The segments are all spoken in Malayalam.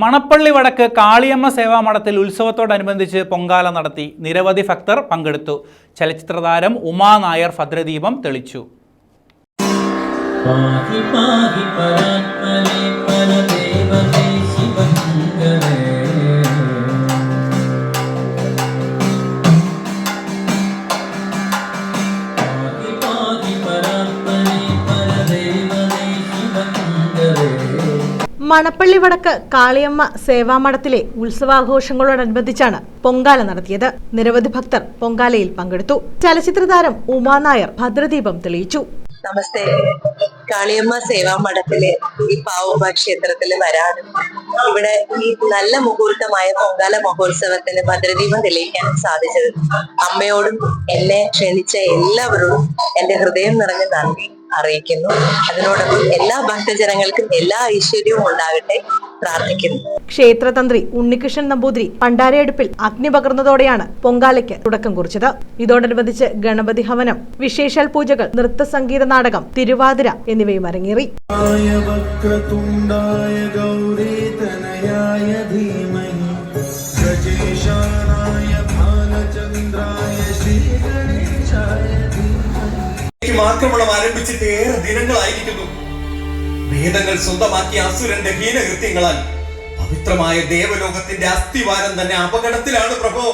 മണപ്പള്ളി വടക്ക് കാളിയമ്മ സേവാമഠത്തിൽ ഉത്സവത്തോടനുബന്ധിച്ച് പൊങ്കാല നടത്തി നിരവധി ഭക്തർ പങ്കെടുത്തു. ചലച്ചിത്രതാരം ഉമാ നായർ ഭദ്രദീപം തെളിച്ചു. മണപ്പള്ളി വടക്ക് കാളിയമ്മ സേവാമഠത്തിലെ ഉത്സവാഘോഷങ്ങളോടനുബന്ധിച്ചാണ് പൊങ്കാല നടത്തിയത്. നിരവധി ഭക്തർ പൊങ്കാലയിൽ പങ്കെടുത്തു. ചലച്ചിത്ര താരം ഉമാ നായർ ഭദ്രദീപം തെളിയിച്ചു. നമസ്തേ. കാളിയമ്മ സേവാമഠത്തിലെ ഈ പാവമ്മ ക്ഷേത്രത്തിൽ വരാനും ഇവിടെ ഈ നല്ല മുഹൂർത്തമായ പൊങ്കാല മഹോത്സവത്തിന് ഭദ്രദീപം തെളിയിക്കാൻ സാധിച്ചത് അമ്മയോടും എന്നെ ക്ഷണിച്ച എല്ലാവരോടും എന്റെ ഹൃദയം നിറഞ്ഞ നന്ദി. അറിയിക്കുന്നു. അതിനോടൊപ്പം എല്ലാ ഭക്തജനങ്ങൾക്കും എല്ലാ ഐശ്വര്യവും ഉണ്ടാകട്ടെ പ്രാർത്ഥിക്കുന്നു. ക്ഷേത്രതന്ത്രി ഉണ്ണികൃഷ്ണൻ നമ്പൂതിരി പണ്ടാരയടുപ്പിൽ അഗ്നി പകർന്നതോടെയാണ് പൊങ്കാലയ്ക്ക് തുടക്കം കുറിച്ചത്. ഇതോടനുബന്ധിച്ച് ഗണപതി ഹവനം വിശേഷാൽ പൂജകൾ നൃത്ത സംഗീത നാടകം തിരുവാതിര എന്നിവയും അരങ്ങേറി. ഗജേശാനായ ഭാനചന്ദ്രായ ശ്രീ ഗണേശായ ഈ ആരംഭിച്ചിട്ട് ഏറെ ദിനങ്ങളായിരിക്കുന്നു. വേദങ്ങൾ സ്വന്തമാക്കിയ അസുരന്റെ ഹീനകൃത്യങ്ങളാൽ പവിത്രമായ ദേവലോകത്തിന്റെ അസ്ഥിവാരം തന്നെ അപകടത്തിലാണ് പ്രഭോ.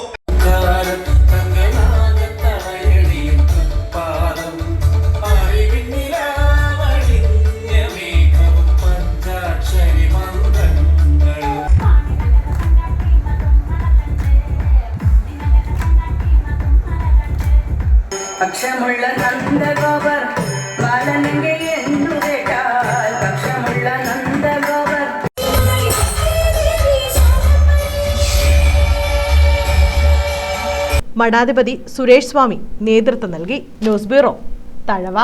പക്ഷമുള്ള നന്ദഗോപർ മഠാധിപതി സുരേഷ് സ്വാമി നേതൃത്വം നൽകി. News bureau Thazhava.